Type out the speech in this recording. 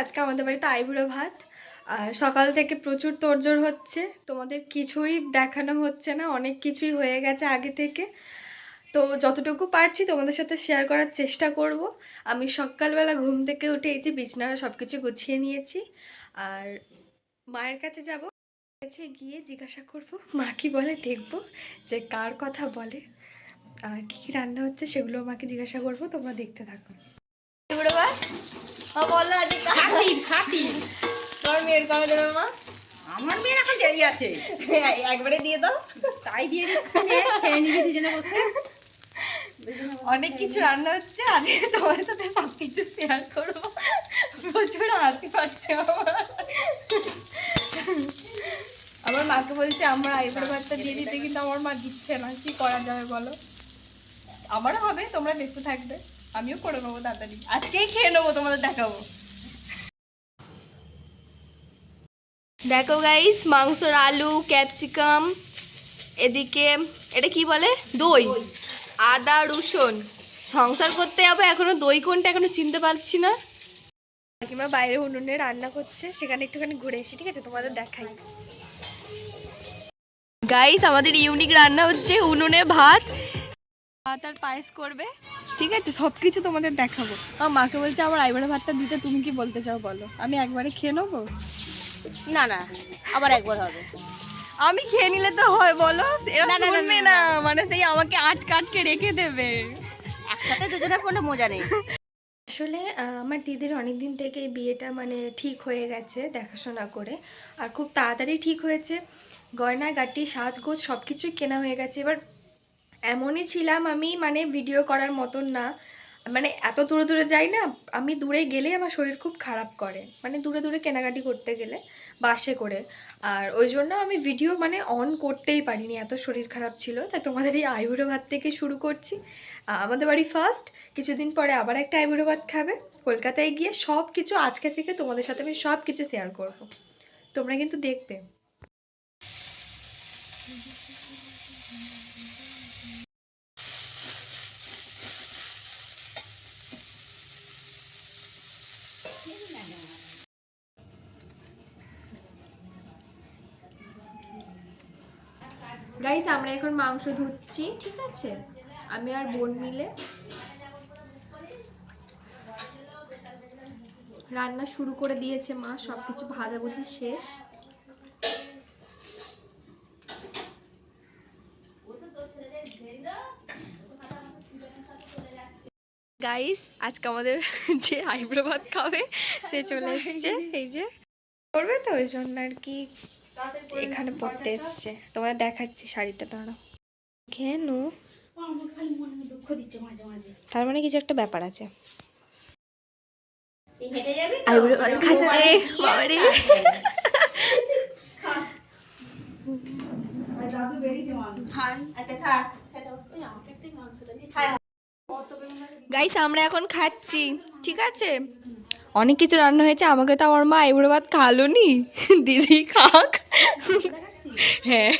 আজকে আমাদের বাড়িতে আইবুড়ো ভাত। আর সকাল থেকে প্রচুর তোড়জোড় হচ্ছে। তোমাদের কিছুই দেখানো হচ্ছে না, অনেক কিছুই হয়ে গেছে আগে থেকে। তো যতটুকু পারছি তোমাদের সাথে শেয়ার করার চেষ্টা করব। আমি সকালবেলা ঘুম থেকে উঠে এই যে সব কিছু গুছিয়ে নিয়েছি। আর মায়ের কাছে যাব, কাছে গিয়ে জিজ্ঞাসা করব, মা কি বলে দেখব যে কার কথা বলে। আর কী কী রান্না হচ্ছে সেগুলো মাকে জিজ্ঞাসা করব, তোমরা দেখতে থাকো। আজকে খাতির খাতির মেয়ের কবে দেবে মা? আমার মেয়ের এখন দেরি আছে। একবারে দিয়ে দাও। তাই দিয়ে দিচ্ছি খেয়ে নিবি দুজনে বসে। অনেক কিছু রান্না হচ্ছে আজকে তোমার সাথে সব কিছু শেয়ার করব। প্রচুর হাসি পাচ্ছে আমার। আমার মাকে বলছে আমার আইবুড়ো ভাতটা দিয়ে দিতে কিন্তু আমার মা দিচ্ছে না। কি করা যাবে বলো? আমারও হবে তোমরা দেখতে থাকবে। আমিও করে নেব তাড়াতাড়ি। আজকেই খেয়ে নেব তোমাদের দেখাবো। দেখো গাইস মাংসর আলু ক্যাপসিকাম এদিকে এটা কি বলে? দই। আদা রসুন। সংসার করতে যাব এখনও দই কোনটা এখনও চিনতে পারছি না। কিংবা বাইরে উনুনে রান্না করছে সেখানে একটুখানি ঘুরে এসে ঠিক আছে তোমাদের দেখাই। গাইস আমাদের ইউনিক রান্না হচ্ছে উনুনে ভাত। ভাত আর পায়েস করবে। ঠিক আছে সব কিছু তোমাদের দেখাবো। আমার মাকে বলছে আমার আইবারে ভাতটা দিতে তুমি কি বলতে চাও বলো? আমি একবারে খেয়ে নেব? না না আবার একবার হবে। আমি খেয়ে নিলে তো হয় বলো? এরা না, শুনবে মানে সেই আমাকে আটকে আটকে রেখে দেবে। একসাথে দুজনে কোনো মজা নেই। আসলে আমার দিদির অনেক দিন থেকে এই বিয়েটা মানে ঠিক হয়ে গেছে দেখাশোনা করে। আর খুব তাড়াতাড়ি ঠিক হয়েছে। গয়না গাটি সাজগোজ সব কিছুই কেনা হয়ে গেছে। এবার এমনই ছিলাম আমি মানে ভিডিও করার মতন না। মানে এত দূরে দূরে যাই না, আমি দূরে গেলেই আমার শরীর খুব খারাপ করে। মানে দূরে দূরে কেনাকাটি করতে গেলে, বাসে করে। আর ওই জন্য আমি ভিডিও মানে অন করতেই পারিনি, এত শরীর খারাপ ছিল। তাই তোমাদের এই আইবুড়ো ভাত থেকে শুরু করছি। আমাদের বাড়ি ফার্স্ট কিছুদিন পরে আবার একটা আইবুড়ো ভাত খাবে। কলকাতায় গিয়ে সব কিছু আজকে থেকে তোমাদের সাথে আমি সব কিছু শেয়ার করব। তোমরা কিন্তু দেখবে। গাইস আমরা এখন মাংস ধুচ্ছি, ঠিক আছে? আমি আর বোন মিলে রান্না শুরু করে দিয়েছে মা সব কিছু ভাজাভুজি শেষ। গাইস আজকে আমাদের যে আইব্রো ভাত খাবে সে চলে এসেছে। এই যে। করবে তো ওই জন্য আর কি এখানে পড়তে এসছে। তোমাদের দেখাচ্ছি শাড়িটা দাঁড়া কেন আমার খালি মনে দুঃখ দিচ্ছে মাঝে মাঝে তার মানে কিছু একটা ব্যাপার আছে। ভাত খাচ্ছে। বাবারে। আচ্ছা আমাকে একটু মাংসটা দিয়ে গাইস আমরা এখন খাচ্ছি ঠিক আছে? অনেক কিছু রান্না হয়েছে আমাকে তো আমার মা এবড়ো ভাত খালোনি দিদি খাক। হ্যাঁ।